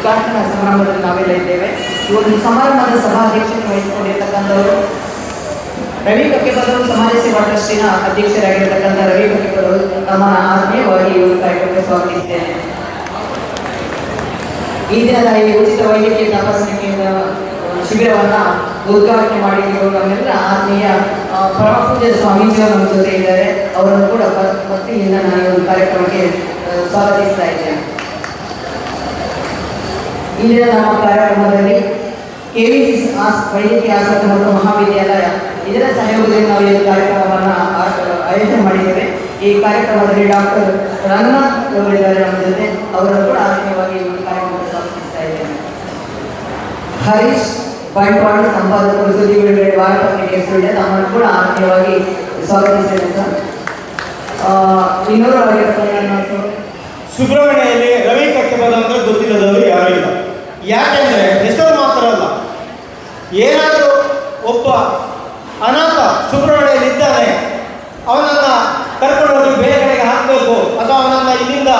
ಉದ್ಘಾಟನಾ ಸಮಾರಂಭದಲ್ಲಿ ನಾವೆಲ್ಲ ಇದ್ದೇವೆ. ಒಂದು ಸಮಾರಂಭದ ಸಭಾಧ್ಯಕ್ಷತೆ ವಹಿಸಿಕೊಂಡಿರ್ತಕ್ಕಂಥವರು ರವಿ ಕಕ್ಕೆಬದರು ಸಮಾಜ ಸೇವಾ ಟ್ರಸ್ಟಿನ ಅಧ್ಯಕ್ಷರಾಗಿರ್ತಕ್ಕಂಥ ರವಿ ಕಕ್ಕೆಬದರು ತಮ್ಮ ಆತ್ಮೀಯವಾಗಿ ಒಂದು ಕಾರ್ಯಕ್ರಮಕ್ಕೆ ಸ್ವಾಗತಿಸಿದ್ದೇನೆ ಈ ದಿನದ ಈ ಉಚಿತ ವೈದ್ಯಕೀಯ ಕೇಂದ್ರ ಶಿಬಿರವನ್ನು ಉದ್ಘಾಟನೆ ಮಾಡಿರುವ ನಮ್ಮೆಲ್ಲ ಆತ್ಮೀಯ ಆ, ಪರಮ ಪೂಜ್ಯ ಸ್ವಾಮೀಜಿಯವರು ನಮ್ಮ ಜೊತೆ ಇದ್ದಾರೆ. ಅವರನ್ನು ಕೂಡ ಭಕ್ತಿಯಿಂದ ನಾನು ಈ ಒಂದು ಕಾರ್ಯಕ್ರಮಕ್ಕೆ ಸ್ವಾಗತಿಸ್ತಾ ಇದ್ದೇನೆ. ಇಂದಿನ ನಮ್ಮ ಕಾರ್ಯಕ್ರಮದಲ್ಲಿ ಕೆ ವಿ ವೈದ್ಯಕೀಯ ಆಸ್ಪತ್ರೆ ಮತ್ತು ಮಹಾವಿದ್ಯಾಲಯ. ಇದರ ಸಹಯೋಗದಲ್ಲಿ ನಾವು ಈ ಕಾರ್ಯಕ್ರಮವನ್ನು ಆಯೋಜನೆ ಮಾಡಿದ್ದೇವೆ. ಈ ಕಾರ್ಯಕ್ರಮದಲ್ಲಿ ಡಾಕ್ಟರ್ ರಂಗನಾಥ್ ಅವರಿದ್ದಾರೆ ನಮ್ಮ ಜೊತೆ. ಅವರನ್ನು ಕೂಡ ಆತ್ಮೀಯವಾಗಿ ಈ ಒಂದು ಕಾರ್ಯಕ್ರಮಕ್ಕೆ ಸ್ವಾಗತಿಸ್ತಾ ಇದ್ದೇನೆ. ಹರೀಶ್ ಬಂಟ್ವಾಳ ಸಂಪಾದಕರು ಸುದ್ದಿ ಬಿಡುಗಡೆ ವಾರಪತ್ರಿಕೆ ಸುಳ್ಳೆ ತಮ್ಮನ್ನು ಕೂಡ ಆತ್ಮೀಯವಾಗಿ ಸ್ವಾಗತಿಸಿದೆ ಸರ್. ಇನ್ನೂರು ಆಗಿರತಕ್ಕಂಥ ಸುಬ್ರಹ್ಮಣ್ಯಲ್ಲಿ ರವಿ ಕಕ್ಕೆಬದ ಅಂದ್ರೆ ಗೊತ್ತಿಲ್ಲದವರು ಯಾರಿಲ್ಲ ಯಾಕೆಂದ್ರೆ ಹೆಸರು ಮಾತ್ರ ಅಲ್ಲ. ಏನಾದರೂ ಒಬ್ಬ ಅನಾಥ ಸುಬ್ರಹ್ಮಣ್ಯನಿದ್ದಾನೆ ಅವನನ್ನ ಕರ್ಕೊಂಡು ಹೋಗಿ ಬೇರೆ ಕಡೆಗೆ ಹಾಕಬೇಕು ಅಥವಾ ಅವನನ್ನ ಇಲ್ಲಿಂದ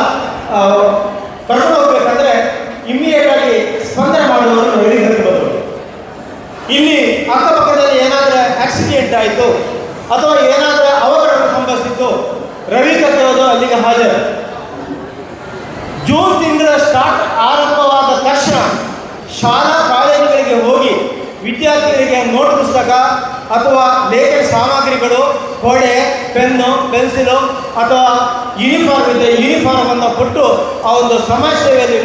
ಕರ್ಕೊಂಡು ಹೋಗ್ಬೇಕಂದ್ರೆ ಇಮ್ಮಿಡಿಯೇಟ್ ಆಗಿ ಸ್ಪಂದನೆ ಮಾಡುವವರು ಕಕ್ಕೆಬದವರು ಇಲ್ಲಿ ಅಕ್ಕಪಕ್ಕದಲ್ಲಿ ಏನಾದರೂ ಆಕ್ಸಿಡೆಂಟ್ ಆಯಿತು ಅಥವಾ ಏನಾದರೂ ಅವಘಡ ಸಂಭವಿಸಿತ್ತು ರವಿ ಕಟ್ಟೋದು ಅಲ್ಲಿಗೆ ಹಾಜರು. ಜೂನ್ ತಿಂಗಳ ಸ್ಟಾರ್ಟ್ ಆರಂಭವಾದ ಶಾಲಾ ಕಾಲೇಜುಗಳಿಗೆ ಹೋಗಿ ವಿದ್ಯಾರ್ಥಿಗಳಿಗೆ ನೋಟ್ ಪುಸ್ತಕ ಅಥವಾ ಲೇಖನ ಸಾಮಗ್ರಿಗಳು ಕೊಡೆ ಪೆನ್ನು, ಪೆನ್ಸಿಲು ಅಥವಾ ಯೂನಿಫಾರ್ಮ್ ಇದೆ ಯೂನಿಫಾರ್ಮನ್ನು ಕೊಟ್ಟು ಆ ಒಂದು ಸಮಾಜ ಸೇವೆಯಲ್ಲಿ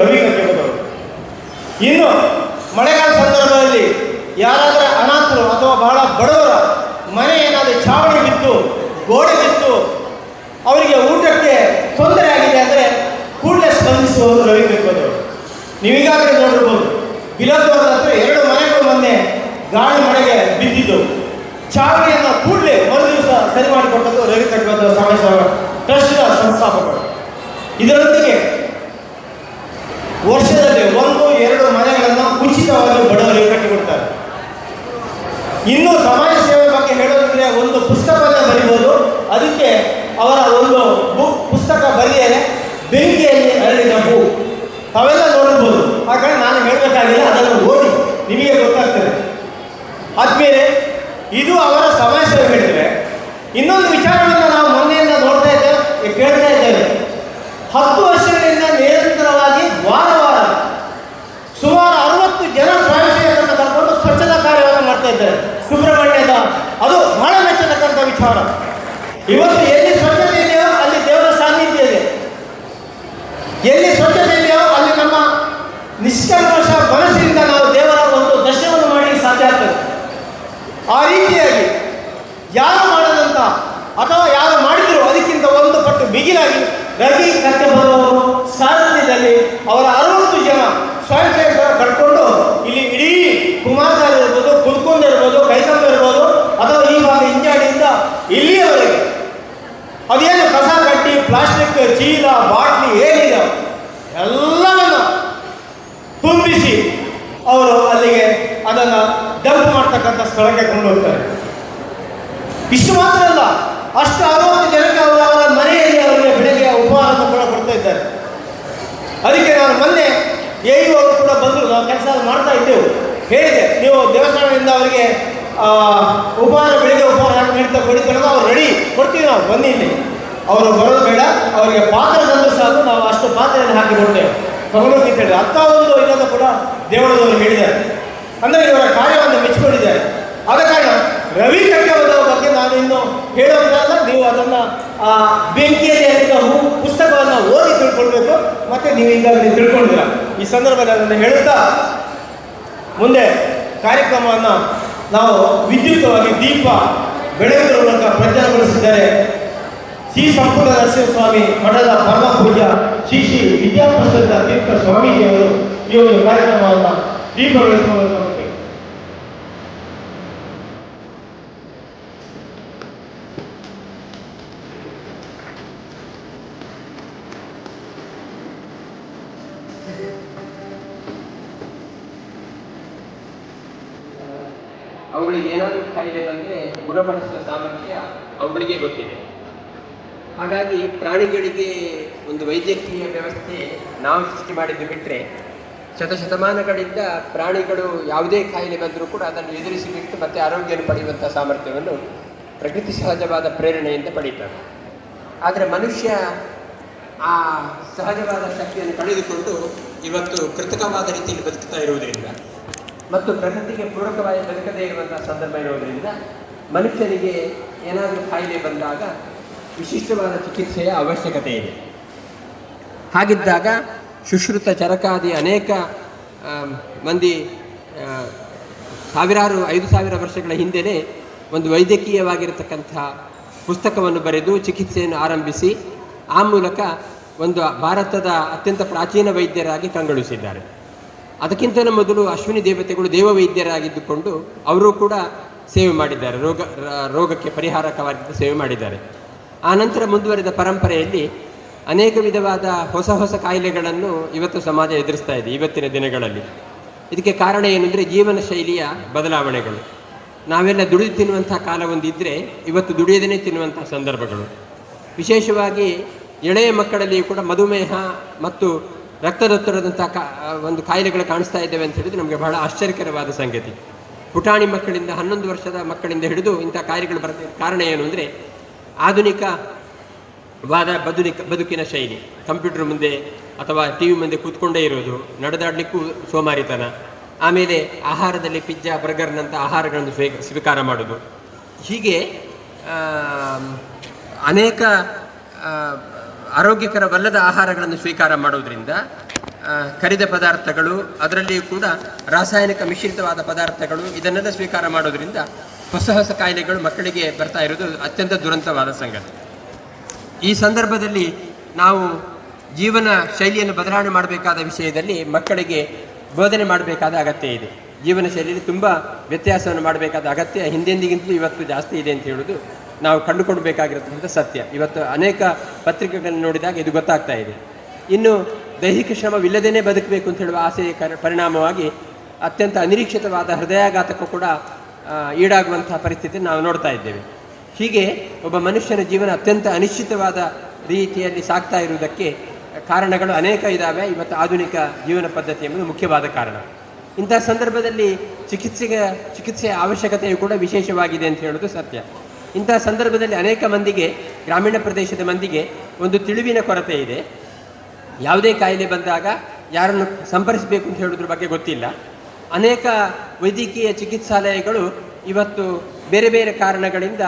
ರವಿ ಕಟ್ಟಿಬದವರು ಇನ್ನು ಮಳೆಗಾಲ ಸಂದರ್ಭದಲ್ಲಿ ಯಾರಾದರೂ ಅನಾಥರು ಅಥವಾ ಬಹಳ ಬಡವರ ಮನೆ ಏನಾದರೂ ಚಾವಣಿ ಬಿತ್ತು, ಗೋಡೆ ಬಿತ್ತು, ಅವರಿಗೆ ಊಟಕ್ಕೆ ತೊಂದರೆ ಆಗಿದೆ ಅಂದರೆ ಕೂಡಲೇ ಸ್ಪಂದಿಸುವುದು ರವಿ ಬೆಕ್ಕದವರು ನೀವೀಗಾಗಲೇ ನೋಡಿರ್ಬೋದು. ಬಿಲತ್ತವರ ಹತ್ರ ಎರಡು ಮನೆಗಳು ಮೊನ್ನೆ ಗಾಳಿ ಮಳೆಗೆ ಬಿದ್ದಿದ್ದು. ಚಾವಣಿಯನ್ನು ಕೂಡಲೇ ಮರು ದಿವಸ ಸರಿ ಮಾಡಿಕೊಟ್ಟದ್ದು ರವಿ ಕಟ್ಟುವ ಸಮಾಜ ಟ್ರಸ್ಟ್ನ ಸಂಸ್ಥಾಪಕರು. ಇದರೊಂದಿಗೆ ವರ್ಷದಲ್ಲಿ ಒಂದು, ಎರಡು ಮನೆಗಳನ್ನು ಉಚಿತವಾಗಿ ಬಡವರಿಗೆ ಕಟ್ಟಿಕೊಡ್ತಾರೆ. ಇನ್ನು ಸಮಾಜ ಸೇವೆ ಬಗ್ಗೆ ಹೇಳೋದಿದ್ರೆ ಒಂದು ಪುಸ್ತಕವನ್ನು ಬರಿಬೋದು. ಅದಕ್ಕೆ ಅವರ ಒಂದು ಬುಕ್ ಪುಸ್ತಕ ಬರೆಯರೆ ಬೆಂಕಿಯಲ್ಲಿ ಅರಳಿದ ಹೂ ತಾವೆಲ್ಲ ನೋಡಿರ್ಬೋದು ಆ ಕಡೆ ಹೇಳಬೇಕಾಗಿಲ್ಲ ಅದನ್ನು ಓದಿ ನಿಮಗೆ ಗೊತ್ತಾಗ್ತದೆ. ಆದ್ಮೇಲೆ ಇದು ಅವರ ಸಮಾಜ ಇನ್ನೊಂದು ವಿಚಾರವನ್ನು ನಾವು ಮೊನ್ನೆಯಿಂದ ನೋಡ್ತಾ ಇದ್ದೇವೆ ಕೇಳ್ತಾ ಇದ್ದೇವೆ. ಹತ್ತು ವರ್ಷಗಳಿಂದ ನಿರಂತರವಾಗಿ ವಾರ ವಾರ ಸುಮಾರು ಅರವತ್ತು ಜನ ಸ್ವಯಂ ಕರ್ಕೊಂಡು ಸ್ವಚ್ಛತಾ ಕಾರ್ಯವನ್ನು ಮಾಡ್ತಾ ಇದ್ದಾರೆ. ಸುಬ್ರಹ್ಮಣ್ಯದ, ಅದು ಬಹಳ ಮೆಚ್ಚತಕ್ಕಂಥ ವಿಚಾರ. ಇವತ್ತು ಎಲ್ಲಿ ಸ್ವಚ್ಛತೆ ಇದೆಯೋ ಅಲ್ಲಿ ದೇವರ ಸಾನ್ನಿಧ್ಯ ಇದೆ. ಎಲ್ಲಿ ಸ್ವಚ್ಛತೆ ಇದೆಯೋ ಅಲ್ಲಿ ನಮ್ಮ ನಿಷ್ಕಲ್ಮಶ ಮನಸ್ಸಿನಿಂದ ನಾವು ದೇವರ ಒಂದು ದರ್ಶನವನ್ನು ಮಾಡಿ ಸಾಧ್ಯ ಆಗ್ತದೆ ಆ ರೀತಿಯಾಗಿ ಯಾರು ಮಾಡದಂತ ಅಥವಾ ಯಾರು ಮಾಡಿದ್ರು ಅದಕ್ಕಿಂತ ಒಂದು ಪಟ್ಟು ಬಿಗಿಲಾಗಿ ರವಿ ಕತ್ತೆ ಬರುವವರು ಸಾರಥ್ಯದಲ್ಲಿ ಅವರ ಅರವತ್ತು ಜನ ಸ್ವಯಂ ಸೇವಕರ ಕಟ್ಕೊಂಡು ಇಲ್ಲಿ ಇಡೀ ಕುಮಾರಧಾರ ಇರ್ಬೋದು ಕುಲ್ಕುಂದ ಇರ್ಬೋದು ಕೈಕಂಬ ಇರ್ಬೋದು ಅಥವಾ ಈ ಭಾಗ ಇಂಜಾಡಿಯಿಂದ ಇಲ್ಲಿಯವರೆಗೆ ಅದೇನು ಕಸ ಕಟ್ಟಿ ಪ್ಲಾಸ್ಟಿಕ್ ಚೀಲ, ಬಾಟ್ಲಿ ಏನಿದೆ ಎಲ್ಲವನ್ನು ತುಂಬಿಸಿ ಅವರು ಅಲ್ಲಿಗೆ ಅದನ್ನು ಡಂಪ್ ಮಾಡ್ತಕ್ಕಂಥ ಸ್ಥಳಕ್ಕೆ ಕೊಂಡು ಹೋಗ್ತಾರೆ ಇಷ್ಟು ಮಾತ್ರ ಅಲ್ಲ, ಅಷ್ಟು ಅರವತ್ತು ಜನಕ್ಕೆ ಅವರು ಅವರ ಮನೆಯಲ್ಲಿ ಅವರಿಗೆ ಬೆಳಗ್ಗೆ ಉಪಹಾರವನ್ನು ಕೂಡ ಕೊಡ್ತಾ ಇದ್ದಾರೆ. ಅದಕ್ಕೆ ನಾನು ಮೊನ್ನೆ ಎ ಅವರು ಕೂಡ ಬಂದರು, ನಾವು ಕೆಲಸ ಮಾಡ್ತಾ ಇದ್ದೆವು. ಹೇಳಿದೆ, ನೀವು ದೇವಸ್ಥಾನದಿಂದ ಅವರಿಗೆ ಉಪಹಾರ, ಬೆಳಿಗ್ಗೆ ಉಪಹಾರ ನೀಡ್ತಾ ಕೊಡಿ ಅವ್ರು ರೆಡಿ ಕೊಡ್ತೀವಿ ನಾವು, ಬನ್ನಿ ಇಲ್ಲಿ. ಅವರು ಬರೋದು ಬೇಡ, ಅವರಿಗೆ ಪಾತ್ರ ತಂದು ಸಾಕು, ನಾವು ಅಷ್ಟು ಪಾತ್ರೆಯನ್ನು ಹಾಕಿ ಕೊಡ್ತೇವೆ ತಗೊಂಡೋಗಿ ಅಂತ ಹೇಳಿ ಅಂತ ಒಂದು ಇದನ್ನು ಕೂಡ ದೇವಳದವರು ಹೇಳಿದ್ದಾರೆ. ಅಂದರೆ ಇವರ ಕಾರ್ಯವನ್ನು ಮೆಚ್ಚಿಕೊಂಡಿದ್ದಾರೆ. ಆದ ಕಾರಣ ರವಿ ಕಟ್ಟವದ ಬಗ್ಗೆ ನಾನು ಇನ್ನು ಹೇಳೋದಲ್ಲ ನೀವು ಅದನ್ನು, ಆ, ಬೆಂಕಿಯಲ್ಲಿ ಹೂ ಪುಸ್ತಕವನ್ನು ಓದಿ ತಿಳ್ಕೊಳ್ಬೇಕು. ಮತ್ತೆ ನೀವು ಈಗಾಗಲೇ ತಿಳ್ಕೊಂಡಿರ ಈ ಸಂದರ್ಭದಲ್ಲಿ ಅದನ್ನು ಹೇಳುತ್ತಾ, ಮುಂದೆ ಕಾರ್ಯಕ್ರಮವನ್ನು ನಾವು ವಿದ್ಯುಕ್ತವಾಗಿ ದೀಪ ಬೆಳೆಯುವ ಮೂಲಕ ಪ್ರಚಾರಗೊಳಿಸಿದ್ದಾರೆ ಶ್ರೀ ಸಂಪೂರ್ಣ ನರಸಿಂಹಸ್ವಾಮಿ ಮಠದ ಪರಮ ಪೂಜಾ ಶ್ರೀ ಶ್ರೀ ವಿದ್ಯಾಪ್ರಸನ್ನ ತೀರ್ಥ ಸ್ವಾಮೀಜಿಯವರು ಈ ಒಂದು ಕಾರ್ಯಕ್ರಮವನ್ನು ದೀಪ ಬೆಳೆಸುವ ಮೂಲಕ ಅವುಗಳಿಗೆ ಏನಾದರೂ ಕಾಯಿಲೆ ಬಂದರೆ ಗುಣಪಡಿಸುವ ಸಾಮರ್ಥ್ಯ ಅವುಗಳಿಗೆ ಗೊತ್ತಿದೆ. ಹಾಗಾಗಿ ಪ್ರಾಣಿಗಳಿಗೆ ಒಂದು ವೈದ್ಯಕೀಯ ವ್ಯವಸ್ಥೆ ನಾವು ಸೃಷ್ಟಿ ಮಾಡಿದ್ದು ಬಿಟ್ಟರೆ ಶತಶತಮಾನಗಳಿಂದ ಪ್ರಾಣಿಗಳು ಯಾವುದೇ ಕಾಯಿಲೆ ಬಂದರೂ ಕೂಡ ಅದನ್ನು ಎದುರಿಸಿ ಬಿಟ್ಟು ಮತ್ತೆ ಆರೋಗ್ಯವನ್ನು ಪಡೆಯುವಂಥ ಸಾಮರ್ಥ್ಯವನ್ನು ಪ್ರಕೃತಿ ಸಹಜವಾದ ಪ್ರೇರಣೆಯಿಂದ ಪಡೀತಾರೆ ಆದರೆ ಮನುಷ್ಯ ಆ ಸಹಜವಾದ ಶಕ್ತಿಯನ್ನು ಕಳೆದುಕೊಂಡು ಇವತ್ತು ಕೃತಕವಾದ ರೀತಿಯಲ್ಲಿ ಬದುಕ್ತಾ ಇರುವುದರಿಂದ ಮತ್ತು ಪ್ರಕೃತಿಗೆ ಪೂರಕವಾಗಿ ಬದುಕದೇ ಇರುವಂಥ ಸಂದರ್ಭ ಇರುವುದರಿಂದ ಮನುಷ್ಯನಿಗೆ ಏನಾದರೂ ಕಾಯಿಲೆ ಬಂದಾಗ ವಿಶಿಷ್ಟವಾದ ಚಿಕಿತ್ಸೆಯ ಅವಶ್ಯಕತೆ ಇದೆ. ಹಾಗಿದ್ದಾಗ ಸುಶ್ರುತ ಚರಕಾದಿ ಅನೇಕ ಮಂದಿ ಸಾವಿರಾರು, ಐದು ಸಾವಿರ ವರ್ಷಗಳ ಹಿಂದೆಯೇ ಒಂದು ವೈದ್ಯಕೀಯವಾಗಿರತಕ್ಕಂಥ ಪುಸ್ತಕವನ್ನು ಬರೆದು ಚಿಕಿತ್ಸೆಯನ್ನು ಆರಂಭಿಸಿ, ಆ ಮೂಲಕ ಒಂದು ಭಾರತದ ಅತ್ಯಂತ ಪ್ರಾಚೀನ ವೈದ್ಯರಾಗಿ ಕಂಗೊಳಿಸಿದ್ದಾರೆ. ಅದಕ್ಕಿಂತ ಮೊದಲು ಅಶ್ವಿನಿ ದೇವತೆಗಳು ದೇವ ವೈದ್ಯರಾಗಿದ್ದುಕೊಂಡು ಅವರು ಕೂಡ ಸೇವೆ ಮಾಡಿದ್ದಾರೆ. ರೋಗ ರೋಗಕ್ಕೆ ಪರಿಹಾರಕವಾಗಿದ್ದ ಸೇವೆ ಮಾಡಿದ್ದಾರೆ. ಆ ಮುಂದುವರೆದ ಪರಂಪರೆಯಲ್ಲಿ ಅನೇಕ ವಿಧವಾದ ಹೊಸ ಹೊಸ ಕಾಯಿಲೆಗಳನ್ನು ಇವತ್ತು ಸಮಾಜ ಎದುರಿಸ್ತಾ ಇದೆ ಇವತ್ತಿನ ದಿನಗಳಲ್ಲಿ. ಇದಕ್ಕೆ ಕಾರಣ ಏನಂದರೆ ಜೀವನ ಶೈಲಿಯ ಬದಲಾವಣೆಗಳು. ನಾವೆಲ್ಲ ದುಡಿದು ತಿನ್ನುವಂಥ ಕಾಲ ಒಂದಿದ್ದರೆ ಇವತ್ತು ದುಡಿಯದೇ ತಿನ್ನುವಂಥ ಸಂದರ್ಭಗಳು. ವಿಶೇಷವಾಗಿ ಎಳೆಯ ಮಕ್ಕಳಲ್ಲಿಯೂ ಕೂಡ ಮಧುಮೇಹ ಮತ್ತು ರಕ್ತದೊತ್ತಡದಂಥ ಕಾ ಒಂದು ಕಾಯಿಲೆಗಳು ಕಾಣಿಸ್ತಾ ಇದ್ದೇವೆ ಅಂತ ಹೇಳಿದ್ರೆ ನಮಗೆ ಬಹಳ ಆಶ್ಚರ್ಯಕರವಾದ ಸಂಗತಿ. ಪುಟಾಣಿ ಮಕ್ಕಳಿಂದ ಹನ್ನೊಂದು ವರ್ಷದ ಮಕ್ಕಳಿಂದ ಹಿಡಿದು ಇಂಥ ಕಾಯಿಲೆಗಳು ಬರಲಿಕ್ಕೆ ಕಾರಣ ಏನು ಅಂದರೆ ಆಧುನಿಕ ವಾದ ಬದುನಿಕ ಬದುಕಿನ ಶೈಲಿ. ಕಂಪ್ಯೂಟರ್ ಮುಂದೆ ಅಥವಾ ಟಿ ವಿ ಮುಂದೆ ಕೂತ್ಕೊಂಡೇ ಇರೋದು, ನಡೆದಾಡಲಿಕ್ಕೂ ಸೋಮಾರಿತನ. ಆಮೇಲೆ ಆಹಾರದಲ್ಲಿ ಪಿಜ್ಜಾ, ಬರ್ಗರ್ನಂಥ ಆಹಾರಗಳನ್ನು ಸ್ವೀ, ಸ್ವೀಕಾರ ಮಾಡೋದು. ಹೀಗೆ ಅನೇಕ ಆರೋಗ್ಯಕರವಲ್ಲದ ಆಹಾರಗಳನ್ನು ಸ್ವೀಕಾರ ಮಾಡೋದ್ರಿಂದ ಕರಿದ ಪದಾರ್ಥಗಳು, ಅದರಲ್ಲಿಯೂ ಕೂಡ ರಾಸಾಯನಿಕ ಮಿಶ್ರಿತವಾದ ಪದಾರ್ಥಗಳು ಇದನ್ನೆಲ್ಲ ಸ್ವೀಕಾರ ಮಾಡೋದ್ರಿಂದ ಹೊಸ ಹೊಸ ಕಾಯಿಲೆಗಳು ಮಕ್ಕಳಿಗೆ ಬರ್ತಾ ಇರೋದು ಅತ್ಯಂತ ದುರಂತವಾದ ಸಂಗತಿ. ಈ ಸಂದರ್ಭದಲ್ಲಿ ನಾವು ಜೀವನ ಶೈಲಿಯನ್ನು ಬದಲಾವಣೆ ಮಾಡಬೇಕಾದ ವಿಷಯದಲ್ಲಿ ಮಕ್ಕಳಿಗೆ ಬೋಧನೆ ಮಾಡಬೇಕಾದ ಅಗತ್ಯ ಇದೆ. ಜೀವನ ಶೈಲಿಯಲ್ಲಿ ತುಂಬ ವ್ಯತ್ಯಾಸವನ್ನು ಮಾಡಬೇಕಾದ ಅಗತ್ಯ ಹಿಂದೆಂದಿಗಿಂತಲೂ ಇವತ್ತು ಜಾಸ್ತಿ ಇದೆ ಅಂತ ಹೇಳೋದು ನಾವು ಕಂಡುಕೊಳ್ಬೇಕಾಗಿರತಕ್ಕಂಥ ಸತ್ಯ. ಇವತ್ತು ಅನೇಕ ಪತ್ರಿಕೆಗಳನ್ನು ನೋಡಿದಾಗ ಇದು ಗೊತ್ತಾಗ್ತಾ ಇದೆ. ಇನ್ನು ದೈಹಿಕ ಶ್ರಮವಿಲ್ಲದೇ ಬದುಕಬೇಕು ಅಂತ ಹೇಳುವ ಆಸೆಯ ಪರಿಣಾಮವಾಗಿ ಅತ್ಯಂತ ಅನಿರೀಕ್ಷಿತವಾದ ಹೃದಯಾಘಾತಕ್ಕೂ ಕೂಡ ಈಡಾಗುವಂತಹ ಪರಿಸ್ಥಿತಿ ನಾವು ನೋಡ್ತಾ ಇದ್ದೇವೆ. ಹೀಗೆ ಒಬ್ಬ ಮನುಷ್ಯನ ಜೀವನ ಅತ್ಯಂತ ಅನಿಶ್ಚಿತವಾದ ರೀತಿಯಲ್ಲಿ ಸಾಗ್ತಾ ಇರುವುದಕ್ಕೆ ಕಾರಣಗಳು ಅನೇಕ ಇದ್ದಾವೆ ಇವತ್ತು ಆಧುನಿಕ ಜೀವನ ಪದ್ಧತಿ ಎಂಬುದು ಮುಖ್ಯವಾದ ಕಾರಣ. ಇಂತಹ ಸಂದರ್ಭದಲ್ಲಿ ಚಿಕಿತ್ಸೆಗೆ, ಚಿಕಿತ್ಸೆಯ ಅವಶ್ಯಕತೆಯು ಕೂಡ ವಿಶೇಷವಾಗಿದೆ ಅಂತ ಹೇಳೋದು ಸತ್ಯ. ಇಂತಹ ಸಂದರ್ಭದಲ್ಲಿ ಅನೇಕ ಮಂದಿಗೆ, ಗ್ರಾಮೀಣ ಪ್ರದೇಶದ ಮಂದಿಗೆ ಒಂದು ತಿಳಿವಿನ ಕೊರತೆ ಇದೆ. ಯಾವುದೇ ಕಾಯಿಲೆ ಬಂದಾಗ ಯಾರನ್ನು ಸಂಪರ್ಕಿಸಬೇಕು ಅಂತ ಹೇಳೋದ್ರ ಬಗ್ಗೆ ಗೊತ್ತಿಲ್ಲ. ಅನೇಕ ವೈದ್ಯಕೀಯ ಚಿಕಿತ್ಸಾಲಯಗಳು ಇವತ್ತು ಬೇರೆ ಬೇರೆ ಕಾರಣಗಳಿಂದ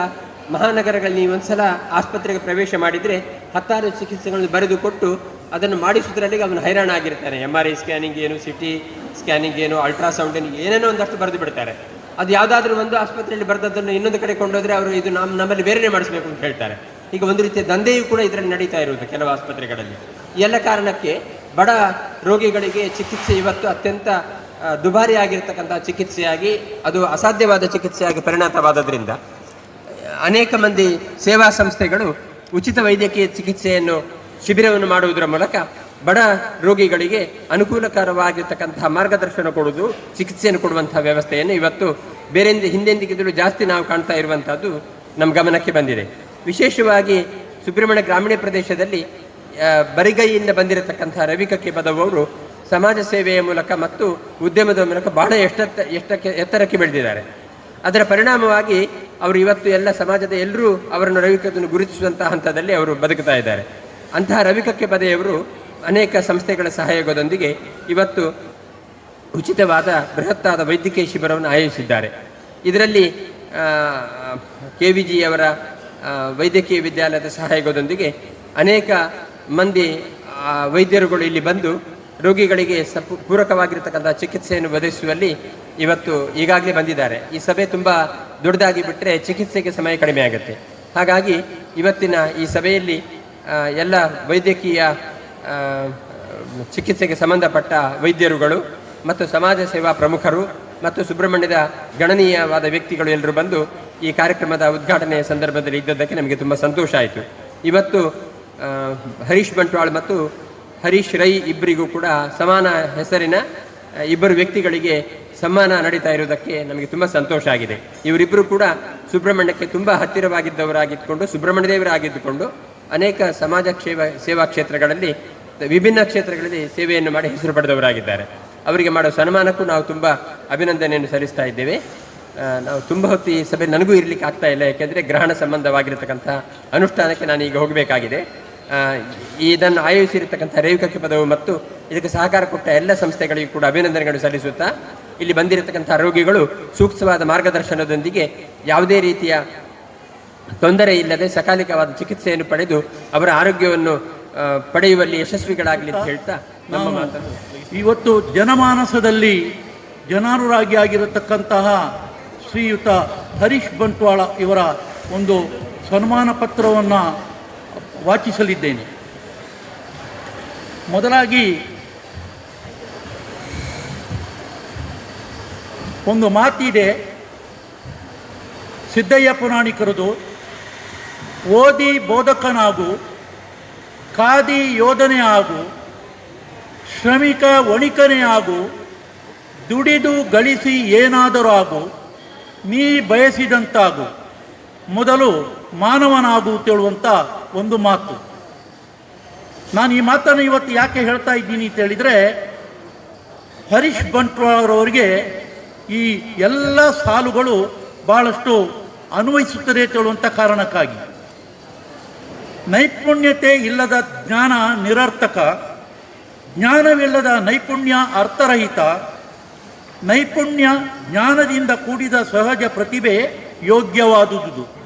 ಮಹಾನಗರಗಳಲ್ಲಿ ಒಂದ್ಸಲ ಆಸ್ಪತ್ರೆಗೆ ಪ್ರವೇಶ ಮಾಡಿದರೆ ಹತ್ತಾರು ಚಿಕಿತ್ಸೆಗಳನ್ನು ಬರೆದುಕೊಟ್ಟು ಅದನ್ನು ಮಾಡಿಸುವುದರಲ್ಲಿ ಅವನು ಹೈರಾಣ ಆಗಿರ್ತಾನೆ ಎಂ ಆರ್ ಐ ಸ್ಕ್ಯಾನಿಂಗ್ ಏನು ಸಿ ಟಿ ಸ್ಕ್ಯಾನಿಂಗ್ ಏನು ಅಲ್ಟ್ರಾಸೌಂಡ್ ಏನು, ಏನೇನೋ ಒಂದಷ್ಟು ಬರೆದು ಬಿಡ್ತಾರೆ. ಅದು ಯಾವುದಾದ್ರೂ ಒಂದು ಆಸ್ಪತ್ರೆಯಲ್ಲಿ ಬರೆದದ್ದನ್ನು ಇನ್ನೊಂದು ಕಡೆ ಕೊಂಡೋದ್ರೆ ಅವರು ಇದು ನಮ್ಮ ನಮ್ಮಲ್ಲಿ ಬೇರೆನೇ ಮಾಡಿಸಬೇಕು ಅಂತ ಹೇಳ್ತಾರೆ. ಈಗ ಒಂದು ರೀತಿಯ ದಂಧೆಯೂ ಕೂಡ ಇದರಲ್ಲಿ ನಡೀತಾ ಇರುವುದು ಕೆಲವು ಆಸ್ಪತ್ರೆಗಳಲ್ಲಿ. ಎಲ್ಲ ಕಾರಣಕ್ಕೆ ಬಡ ರೋಗಿಗಳಿಗೆ ಚಿಕಿತ್ಸೆ ಇವತ್ತು ಅತ್ಯಂತ ಆ, ದುಬಾರಿ ಆಗಿರ್ತಕ್ಕಂಥ ಚಿಕಿತ್ಸೆಯಾಗಿ ಅದು ಅಸಾಧ್ಯವಾದ ಚಿಕಿತ್ಸೆಯಾಗಿ ಪರಿಣತವಾದದ್ರಿಂದ ಅನೇಕ ಮಂದಿ ಸೇವಾ ಸಂಸ್ಥೆಗಳು ಉಚಿತ ವೈದ್ಯಕೀಯ ಚಿಕಿತ್ಸೆಯನ್ನು ಶಿಬಿರವನ್ನು ಮಾಡುವುದರ ಮೂಲಕ ಬಡ ರೋಗಿಗಳಿಗೆ ಅನುಕೂಲಕರವಾಗಿರ್ತಕ್ಕಂತಹ ಮಾರ್ಗದರ್ಶನ ಕೊಡುವುದು ಚಿಕಿತ್ಸೆಯನ್ನು ಕೊಡುವಂತಹ ವ್ಯವಸ್ಥೆಯನ್ನು ಇವತ್ತು ಬೇರೆ ಹಿಂದೆಂದಿಗಿಂತಲೂ ಜಾಸ್ತಿ ನಾವು ಕಾಣ್ತಾ ಇರುವಂಥದ್ದು ನಮ್ಮ ಗಮನಕ್ಕೆ ಬಂದಿದೆ. ವಿಶೇಷವಾಗಿ ಸುಬ್ರಹ್ಮಣ್ಯ ಗ್ರಾಮೀಣ ಪ್ರದೇಶದಲ್ಲಿ ಬರಿಗೈಯಿಂದ ಬಂದಿರತಕ್ಕಂಥ ರವಿಕಕ್ಕೆ ಬದವರು ಸಮಾಜ ಸೇವೆಯ ಮೂಲಕ ಮತ್ತು ಉದ್ಯಮದ ಮೂಲಕ ಬಹಳ ಎಷ್ಟತ್ತ ಎಷ್ಟಕ್ಕೆ ಎತ್ತರಕ್ಕೆ ಬೆಳೆದಿದ್ದಾರೆ. ಅದರ ಪರಿಣಾಮವಾಗಿ ಅವರು ಇವತ್ತು ಎಲ್ಲ ಸಮಾಜದ ಎಲ್ಲರೂ ಅವರನ್ನು ರವಿಕದನ್ನು ಗುರುತಿಸುವಂತಹ ಹಂತದಲ್ಲಿ ಅವರು ಬದುಕ್ತಾ ಇದ್ದಾರೆ. ಅಂತಹ ರವಿಕಕ್ಕೆ ಪದೆಯವರು ಅನೇಕ ಸಂಸ್ಥೆಗಳ ಸಹಯೋಗದೊಂದಿಗೆ ಇವತ್ತು ಉಚಿತವಾದ ಬೃಹತ್ತಾದ ವೈದ್ಯಕೀಯ ಶಿಬಿರವನ್ನು ಆಯೋಜಿಸಿದ್ದಾರೆ. ಇದರಲ್ಲಿ ಕೆ ವಿ ಜಿಯವರ ವೈದ್ಯಕೀಯ ವಿದ್ಯಾಲಯದ ಸಹಯೋಗದೊಂದಿಗೆ ಅನೇಕ ಮಂದಿ ವೈದ್ಯರುಗಳು ಇಲ್ಲಿ ಬಂದು ರೋಗಿಗಳಿಗೆ ಸಪು, ಪೂರಕವಾಗಿರ್ತಕ್ಕಂಥ ಚಿಕಿತ್ಸೆಯನ್ನು ಒದಗಿಸುವಲ್ಲಿ ಇವತ್ತು ಈಗಾಗಲೇ ಬಂದಿದ್ದಾರೆ. ಈ ಸಭೆ ತುಂಬ ದೊಡ್ಡದಾಗಿ ಬಿಟ್ಟರೆ ಚಿಕಿತ್ಸೆಗೆ ಸಮಯ ಕಡಿಮೆ ಆಗುತ್ತೆ. ಹಾಗಾಗಿ ಇವತ್ತಿನ ಈ ಸಭೆಯಲ್ಲಿ ಎಲ್ಲ ವೈದ್ಯಕೀಯ ಚಿಕಿತ್ಸೆಗೆ ಸಂಬಂಧಪಟ್ಟ ವೈದ್ಯರುಗಳು ಮತ್ತು ಸಮಾಜ ಸೇವಾ ಪ್ರಮುಖರು ಮತ್ತು ಸುಬ್ರಹ್ಮಣ್ಯದ ಗಣನೀಯವಾದ ವ್ಯಕ್ತಿಗಳು ಎಲ್ಲರೂ ಬಂದು ಈ ಕಾರ್ಯಕ್ರಮದ ಉದ್ಘಾಟನೆಯ ಸಂದರ್ಭದಲ್ಲಿ ಇದ್ದದ್ದಕ್ಕೆ ನಮಗೆ ತುಂಬ ಸಂತೋಷ ಆಯಿತು. ಇವತ್ತು ಹರೀಶ್ ಬಂಟ್ವಾಳ್ ಮತ್ತು ಹರೀಶ್ ರೈ ಇಬ್ಬರಿಗೂ ಕೂಡ ಸಮಾನ ಹೆಸರಿನ ಇಬ್ಬರು ವ್ಯಕ್ತಿಗಳಿಗೆ ಸಮ್ಮಾನ ನಡೀತಾ ಇರುವುದಕ್ಕೆ ನಮಗೆ ತುಂಬ ಸಂತೋಷ ಆಗಿದೆ. ಇವರಿಬ್ಬರು ಕೂಡ ಸುಬ್ರಹ್ಮಣ್ಯಕ್ಕೆ ತುಂಬ ಹತ್ತಿರವಾಗಿದ್ದವರಾಗಿದ್ದುಕೊಂಡು ಸುಬ್ರಹ್ಮಣ್ಯ ದೇವರಾಗಿದ್ದುಕೊಂಡು ಅನೇಕ ಸಮಾಜ ಕ್ಷೇಮ ಸೇವಾ ಕ್ಷೇತ್ರಗಳಲ್ಲಿ, ವಿಭಿನ್ನ ಕ್ಷೇತ್ರಗಳಲ್ಲಿ ಸೇವೆಯನ್ನು ಮಾಡಿ ಹೆಸರು ಪಡೆದವರಾಗಿದ್ದಾರೆ. ಅವರಿಗೆ ಮಾಡೋ ಸನ್ಮಾನಕ್ಕೂ ನಾವು ತುಂಬ ಅಭಿನಂದನೆಯನ್ನು ಸಲ್ಲಿಸ್ತಾ ಇದ್ದೇವೆ. ನಾವು ತುಂಬ ಹೊತ್ತು ಈ ಸಭೆ ನನಗೂ ಇರಲಿಕ್ಕೆ ಆಗ್ತಾ ಇಲ್ಲ, ಯಾಕೆಂದರೆ ಗ್ರಹಣ ಸಂಬಂಧವಾಗಿರತಕ್ಕಂಥ ಅನುಷ್ಠಾನಕ್ಕೆ ನಾನು ಈಗ ಹೋಗಬೇಕಾಗಿದೆ. ಇದನ್ನು ಆಯೋಜಿಸಿರತಕ್ಕಂಥ ರೇವಿಕ ಪದವು ಮತ್ತು ಇದಕ್ಕೆ ಸಹಕಾರ ಕೊಟ್ಟ ಎಲ್ಲ ಸಂಸ್ಥೆಗಳಿಗೂ ಕೂಡ ಅಭಿನಂದನೆಗಳು ಸಲ್ಲಿಸುತ್ತಾ ಇಲ್ಲಿ ಬಂದಿರತಕ್ಕಂಥ ರೋಗಿಗಳು ಸೂಕ್ತವಾದ ಮಾರ್ಗದರ್ಶನದೊಂದಿಗೆ ಯಾವುದೇ ರೀತಿಯ ತೊಂದರೆ ಇಲ್ಲದೆ ಸಕಾಲಿಕವಾದ ಚಿಕಿತ್ಸೆಯನ್ನು ಪಡೆದು ಅವರ ಆರೋಗ್ಯವನ್ನು ಪಡೆಯುವಲ್ಲಿ ಯಶಸ್ವಿಗಳಾಗಲಿ ಅಂತ ಹೇಳ್ತಾ ನಮ್ಮ ಮಾತನ್ನು ಇವತ್ತು ಜನಮಾನಸದಲ್ಲಿ ಜನಾನುರಾಗಿ ಆಗಿರತಕ್ಕಂತಹ ಶ್ರೀಯುತ ಹರೀಶ್ ಬಂಟ್ವಾಳ ಇವರ ಒಂದು ಸನ್ಮಾನ ಪತ್ರವನ್ನು ವಾಚಿಸಲಿದ್ದೇನೆ. ಮೊದಲಾಗಿ ಒಂದು ಮಾತಿದೆ, ಸಿದ್ದಯ್ಯ ಪುರಾಣಿಕರದು, ಓದಿ ಬೋಧಕನಾಗು, ಖಾದಿ ಯೋಧನೆ ಆಗು, ಶ್ರಮಿಕ ವಣಿಕನೇ ಆಗು, ದುಡಿದು ಗಳಿಸಿ ಏನಾದರೂ ಆಗು, ನೀ ಬಯಸಿದಂತಾಗು, ಮೊದಲು ಮಾನವನಾಗು ಅಂತೇಳುವಂಥ ಒಂದು ಮಾತು. ನಾನು ಈ ಮಾತನ್ನು ಇವತ್ತು ಯಾಕೆ ಹೇಳ್ತಾ ಇದ್ದೀನಿ ಅಂತ ಹೇಳಿದರೆ, ಹರೀಶ್ ಬಂಟ್ವಾಳರವರಿಗೆ ಈ ಎಲ್ಲ ಸಾಲುಗಳು ಭಾಳಷ್ಟು ಅನ್ವಯಿಸುತ್ತದೆ ಹೇಳುವಂಥ ಕಾರಣಕ್ಕಾಗಿ. ನೈಪುಣ್ಯತೆ ಇಲ್ಲದ ಜ್ಞಾನ ನಿರರ್ಥಕ, ಜ್ಞಾನವಿಲ್ಲದ ನೈಪುಣ್ಯ ಅರ್ಥರಹಿತ, ನೈಪುಣ್ಯ ಜ್ಞಾನದಿಂದ ಕೂಡಿದ ಸಹಜ ಪ್ರತಿಭೆ ಯೋಗ್ಯವಾದುದು.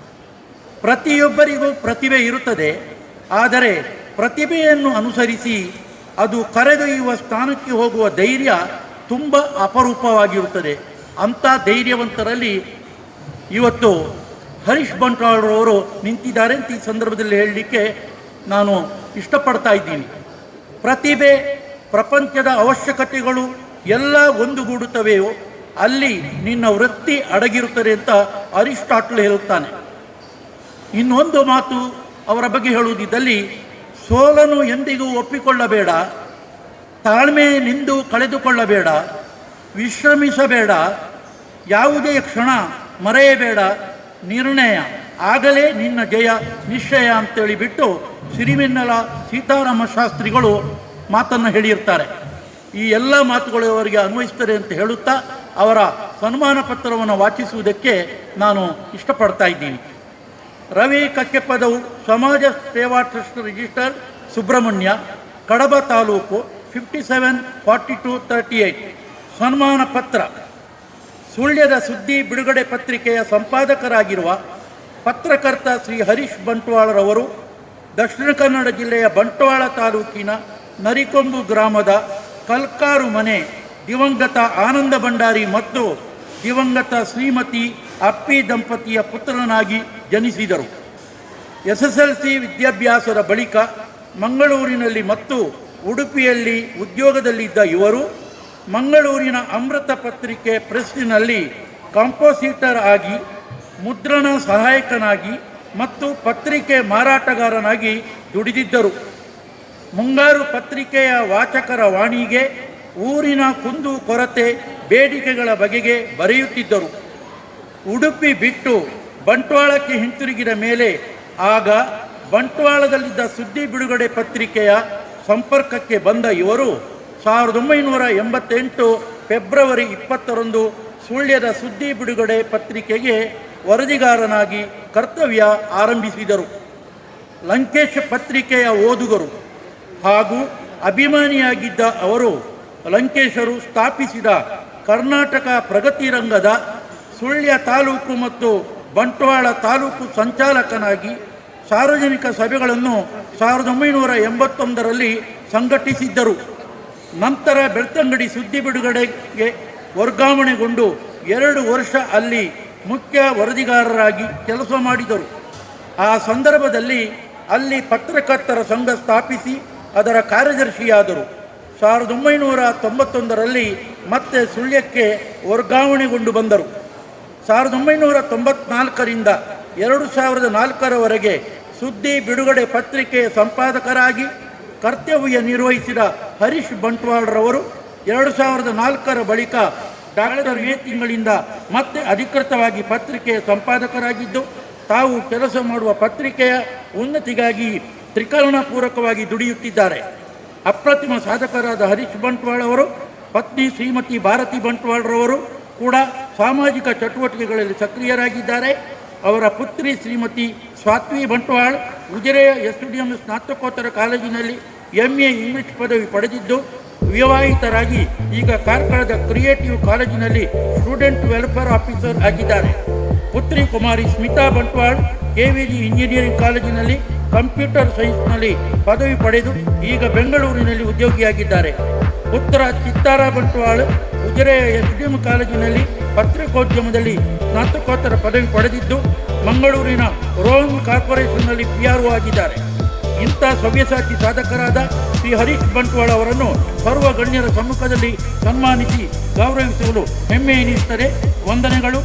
ಪ್ರತಿಯೊಬ್ಬರಿಗೂ ಪ್ರತಿಭೆ ಇರುತ್ತದೆ. ಆದರೆ ಪ್ರತಿಭೆಯನ್ನು ಅನುಸರಿಸಿ ಅದು ಕರೆದೊಯ್ಯುವ ಸ್ಥಾನಕ್ಕೆ ಹೋಗುವ ಧೈರ್ಯ ತುಂಬ ಅಪರೂಪವಾಗಿರುತ್ತದೆ. ಅಂಥ ಧೈರ್ಯವಂತರಲ್ಲಿ ಇವತ್ತು ಹರೀಶ್ ಬಂಟ್ವಾಳರವರು ನಿಂತಿದ್ದಾರೆ ಅಂತ ಈ ಸಂದರ್ಭದಲ್ಲಿ ಹೇಳಲಿಕ್ಕೆ ನಾನು ಇಷ್ಟಪಡ್ತಾ ಇದ್ದೀನಿ. ಪ್ರತಿಭೆ, ಪ್ರಪಂಚದ ಅವಶ್ಯಕತೆಗಳು ಎಲ್ಲ ಒಂದುಗೂಡುತ್ತವೆಯೋ ಅಲ್ಲಿ ನಿನ್ನ ವೃತ್ತಿ ಅಡಗಿರುತ್ತದೆ ಅಂತ ಅರಿಸ್ಟಾಟ್ಲ್ ಹೇಳುತ್ತಾನೆ. ಇನ್ನೊಂದು ಮಾತು ಅವರ ಬಗ್ಗೆ ಹೇಳುವುದಿದ್ದಲ್ಲಿ ಸೋಲನ್ನು ಎಂದಿಗೂ ಒಪ್ಪಿಕೊಳ್ಳಬೇಡ, ತಾಳ್ಮೆ ನಿಂದು ಕಳೆದುಕೊಳ್ಳಬೇಡ, ವಿಶ್ರಮಿಸಬೇಡ, ಯಾವುದೇ ಕ್ಷಣ ಮರೆಯಬೇಡ, ನಿರ್ಣಯ, ಆಗಲೇ ನಿನ್ನ ಜಯ, ನಿಶ್ಚಯ ಅಂತೇಳಿ ಬಿಟ್ಟು ಸಿರಿವೆನ್ನಲ ಸೀತಾರಾಮ ಶಾಸ್ತ್ರಿಗಳು ಮಾತನ್ನು ಹೇಳಿರ್ತಾರೆ. ಈ ಎಲ್ಲ ಮಾತುಗಳು ಅವರಿಗೆ ಅನ್ವಯಿಸ್ತದೆ ಅಂತ ಹೇಳುತ್ತಾ ಅವರ ಸನ್ಮಾನ ಪತ್ರವನ್ನು ವಾಚಿಸುವುದಕ್ಕೆ ನಾನು ಇಷ್ಟಪಡ್ತಾ ಇದ್ದೀನಿ. ರವಿ ಕಕ್ಕೆಪದವು ಸಮಾಜ ಸೇವಾ trust register Subrahmanya, Kadaba taluk fifty seven forty two thirty eight ಸನ್ಮಾನ ಪತ್ರ. ಸುಳ್ಯದ ಸುದ್ದಿ ಬಿಡುಗಡೆ ಪತ್ರಿಕೆಯ ಸಂಪಾದಕರಾಗಿರುವ ಪತ್ರಕರ್ತ ಶ್ರೀ ಹರೀಶ್ ಬಂಟ್ವಾಳರವರು ದಕ್ಷಿಣ ಕನ್ನಡ ಜಿಲ್ಲೆಯ ಬಂಟ್ವಾಳ ತಾಲೂಕಿನ ನರಿಕೊಂಬು ಗ್ರಾಮದ ಕಲ್ಕಾರು ಮನೆ ದಿವಂಗತ ಆನಂದ ಭಂಡಾರಿ ಮತ್ತು ದಿವಂಗತ ಶ್ರೀಮತಿ ಅಪ್ಪಿ ದಂಪತಿಯ ಪುತ್ರನಾಗಿ ಜನಿಸಿದರು. ಎಸ್ ಎಸ್ ಎಲ್ ಸಿ ವಿದ್ಯಾಭ್ಯಾಸದ ಬಳಿಕ ಮಂಗಳೂರಿನಲ್ಲಿ ಮತ್ತು ಉಡುಪಿಯಲ್ಲಿ ಉದ್ಯೋಗದಲ್ಲಿದ್ದ ಇವರು ಮಂಗಳೂರಿನ ಅಮೃತ ಪತ್ರಿಕೆ ಪ್ರೆಸ್ಸಿನಲ್ಲಿ ಕಾಂಪೋಸಿಟರ್ ಆಗಿ, ಮುದ್ರಣ ಸಹಾಯಕನಾಗಿ ಮತ್ತು ಪತ್ರಿಕೆ ಮಾರಾಟಗಾರನಾಗಿ ದುಡಿದಿದ್ದರು. ಮುಂಗಾರು ಪತ್ರಿಕೆಯ ವಾಚಕರ ವಾಣಿಗೆ ಊರಿನ ಕುಂದು ಕೊರತೆ ಬೇಡಿಕೆಗಳ ಬಗೆಗೆ ಬರೆಯುತ್ತಿದ್ದರು. ಉಡುಪಿ ಬಿಟ್ಟು ಬಂಟ್ವಾಳಕ್ಕೆ ಹಿಂತಿರುಗಿದ ಮೇಲೆ ಆಗ ಬಂಟ್ವಾಳದಲ್ಲಿದ್ದ ಸುದ್ದಿ ಬಿಡುಗಡೆ ಪತ್ರಿಕೆಯ ಸಂಪರ್ಕಕ್ಕೆ ಬಂದ ಇವರು ಸಾವಿರದ ಒಂಬೈನೂರ ಎಂಬತ್ತೆಂಟು ಫೆಬ್ರವರಿ ಇಪ್ಪತ್ತರಂದು ಸುಳ್ಯದ ಸುದ್ದಿ ಬಿಡುಗಡೆ ಪತ್ರಿಕೆಗೆ ವರದಿಗಾರನಾಗಿ ಕರ್ತವ್ಯ ಆರಂಭಿಸಿದರು. ಲಂಕೇಶ್ ಪತ್ರಿಕೆಯ ಓದುಗರು ಹಾಗೂ ಅಭಿಮಾನಿಯಾಗಿದ್ದ ಅವರು ಲಂಕೇಶರು ಸ್ಥಾಪಿಸಿದ ಕರ್ನಾಟಕ ಪ್ರಗತಿ ರಂಗದ ಸುಳ್ಯ ತಾಲೂಕು ಮತ್ತು ಬಂಟ್ವಾಳ ತಾಲೂಕು ಸಂಚಾಲಕನಾಗಿ ಸಾರ್ವಜನಿಕ ಸಭೆಗಳನ್ನು ಸಾವಿರದ ಒಂಬೈನೂರ ಎಂಬತ್ತೊಂದರಲ್ಲಿ ಸಂಘಟಿಸಿದ್ದರು. ನಂತರ ಬೆಳ್ತಂಗಡಿ ಸುದ್ದಿ ಬಿಡುಗಡೆಗೆ ವರ್ಗಾವಣೆಗೊಂಡು ಎರಡು ವರ್ಷ ಅಲ್ಲಿ ಮುಖ್ಯ ವರದಿಗಾರರಾಗಿ ಕೆಲಸ ಮಾಡಿದರು. ಆ ಸಂದರ್ಭದಲ್ಲಿ ಅಲ್ಲಿ ಪತ್ರಕರ್ತರ ಸಂಘ ಸ್ಥಾಪಿಸಿ ಅದರ ಕಾರ್ಯದರ್ಶಿಯಾದರು. ಸಾವಿರದ ಒಂಬೈನೂರ ತೊಂಬತ್ತೊಂದರಲ್ಲಿ ಮತ್ತೆ ಸುಳ್ಯಕ್ಕೆ ವರ್ಗಾವಣೆಗೊಂಡು ಬಂದರು. ಸಾವಿರದ ಒಂಬೈನೂರ ತೊಂಬತ್ನಾಲ್ಕರಿಂದ ಎರಡು ಸಾವಿರದ ನಾಲ್ಕರವರೆಗೆ ಸುದ್ದಿ ಬಿಡುಗಡೆ ಪತ್ರಿಕೆಯ ಸಂಪಾದಕರಾಗಿ ಕರ್ತವ್ಯ ನಿರ್ವಹಿಸಿದ ಹರೀಶ್ ಬಂಟ್ವಾಳ್ರವರು ಎರಡು ಸಾವಿರದ ನಾಲ್ಕರ ಬಳಿಕ ಡಾಕ್ಟರ್ ಮೇ ತಿಂಗಳಿಂದ ಮತ್ತೆ ಅಧಿಕೃತವಾಗಿ ಪತ್ರಿಕೆಯ ಸಂಪಾದಕರಾಗಿದ್ದು, ತಾವು ಕೆಲಸ ಮಾಡುವ ಪತ್ರಿಕೆಯ ಉನ್ನತಿಗಾಗಿ ತ್ರಿಕರಣಪೂರ್ವಕವಾಗಿ ದುಡಿಯುತ್ತಿದ್ದಾರೆ. ಅಪ್ರತಿಮ ಸಾಧಕರಾದ ಹರೀಶ್ ಬಂಟ್ವಾಳ್ ಅವರು, ಪತ್ನಿ ಶ್ರೀಮತಿ ಭಾರತಿ ಬಂಟ್ವಾಳ್ರವರು ಕೂಡ ಸಾಮಾಜಿಕ ಚಟುವಟಿಕೆಗಳಲ್ಲಿ ಸಕ್ರಿಯರಾಗಿದ್ದಾರೆ. ಅವರ ಪುತ್ರಿ ಶ್ರೀಮತಿ ಸ್ವಾತ್ವಿ ಬಂಟ್ವಾಳ್, ಉಜಿರೆಯ ಎಸ್ ಡಿ ಎಂ ಸ್ನಾತಕೋತ್ತರ ಕಾಲೇಜಿನಲ್ಲಿ ಎಂ ಎ ಇಂಗ್ಲಿಷ್ ಪದವಿ ಪಡೆದಿದ್ದು, ವಿವಾಹಿತರಾಗಿ ಈಗ ಕಾರ್ಕಳದ ಕ್ರಿಯೇಟಿವ್ ಕಾಲೇಜಿನಲ್ಲಿ ಸ್ಟೂಡೆಂಟ್ ವೆಲ್ಫೇರ್ ಆಫೀಸರ್ ಆಗಿದ್ದಾರೆ. ಪುತ್ರಿ ಕುಮಾರಿ ಸ್ಮಿತಾ ಬಂಟ್ವಾಳ್ ಕೆವಿಜಿ ಇಂಜಿನಿಯರಿಂಗ್ ಕಾಲೇಜಿನಲ್ಲಿ ಕಂಪ್ಯೂಟರ್ ಸೈನ್ಸ್ನಲ್ಲಿ ಪದವಿ ಪಡೆದು ಈಗ ಬೆಂಗಳೂರಿನಲ್ಲಿ ಉದ್ಯೋಗಿಯಾಗಿದ್ದಾರೆ. ಪುತ್ರ ಚಿತ್ತಾರ ಬಂಟ್ವಾಳ್ ಉಜಿರೆಯ ಎಂ ಕಾಲೇಜಿನಲ್ಲಿ ಪತ್ರಿಕೋದ್ಯಮದಲ್ಲಿ ಸ್ನಾತಕೋತ್ತರ ಪದವಿ ಪಡೆದಿದ್ದು, ಮಂಗಳೂರಿನ ರೋಹನ್ ಕಾರ್ಪೊರೇಷನ್ನಲ್ಲಿ ಪಿ ಆರ್ ಆಗಿದ್ದಾರೆ. ಇಂಥ ಸವ್ಯಸಾಚಿ ಸಾಧಕರಾದ ಶ್ರೀ ಹರೀಶ್ ಬಂಟ್ವಾಳ ಅವರನ್ನು ಸರ್ವ ಗಣ್ಯರ ಸಮ್ಮುಖದಲ್ಲಿ ಸನ್ಮಾನಿಸಿ ಗೌರವಿಸುವುದು ಹೆಮ್ಮೆ ಎನಿಸುತ್ತದೆ. ವಂದನೆಗಳು.